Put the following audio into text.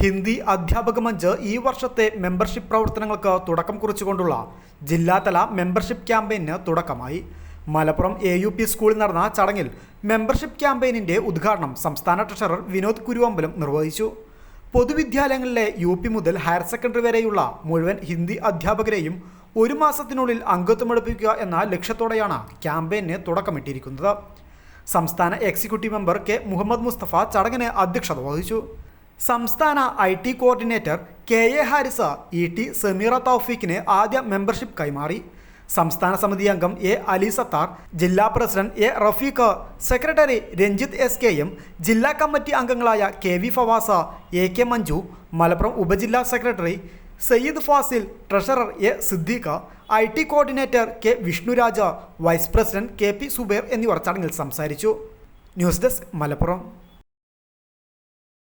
ഹിന്ദി അധ്യാപക മഞ്ച് ഈ വർഷത്തെ മെമ്പർഷിപ്പ് പ്രവർത്തനങ്ങൾക്ക് തുടക്കം കുറിച്ചുകൊണ്ടുള്ള ജില്ലാതല മെമ്പർഷിപ്പ് ക്യാമ്പയിന് തുടക്കമായി. മലപ്പുറം എ യു പി സ്കൂളിൽ നടന്ന ചടങ്ങിൽ മെമ്പർഷിപ്പ് ക്യാമ്പയിനിന്റെ ഉദ്ഘാടനം സംസ്ഥാന ട്രഷറർ വിനോദ് കുരുവമ്പലം നിർവഹിച്ചു. പൊതുവിദ്യാലയങ്ങളിലെ യു പി മുതൽ ഹയർ സെക്കൻഡറി വരെയുള്ള മുഴുവൻ ഹിന്ദി അധ്യാപകരെയും ഒരു മാസത്തിനുള്ളിൽ അംഗത്വമെടുപ്പിക്കുക എന്ന ലക്ഷ്യത്തോടെയാണ് ക്യാമ്പയിന് തുടക്കമിട്ടിരിക്കുന്നത്. സംസ്ഥാന executive member K Muhammad Mustafa ചടങ്ങിന് അധ്യക്ഷത വഹിച്ചു. സംസ്ഥാന I T coordinator K A Haris E T Sameera തൗഫീഖിന് ആദ്യ മെമ്പർഷിപ്പ് കൈമാറി. സംസ്ഥാന സമിതി അംഗം എ അലി സത്താർ ജില്ലാ president A Rafeeq secretary Ranjith S K M ജില്ലാ കമ്മിറ്റി അംഗങ്ങളായ K V Favas A K Manju Malappuram ഉപജില്ലാ secretary Sayyid Fazil treasurer A Siddique I T coordinator K Vishnuraj vice president K P Zubair എന്നിവർ ചടങ്ങിൽ സംസാരിച്ചു. News desk Malappuram.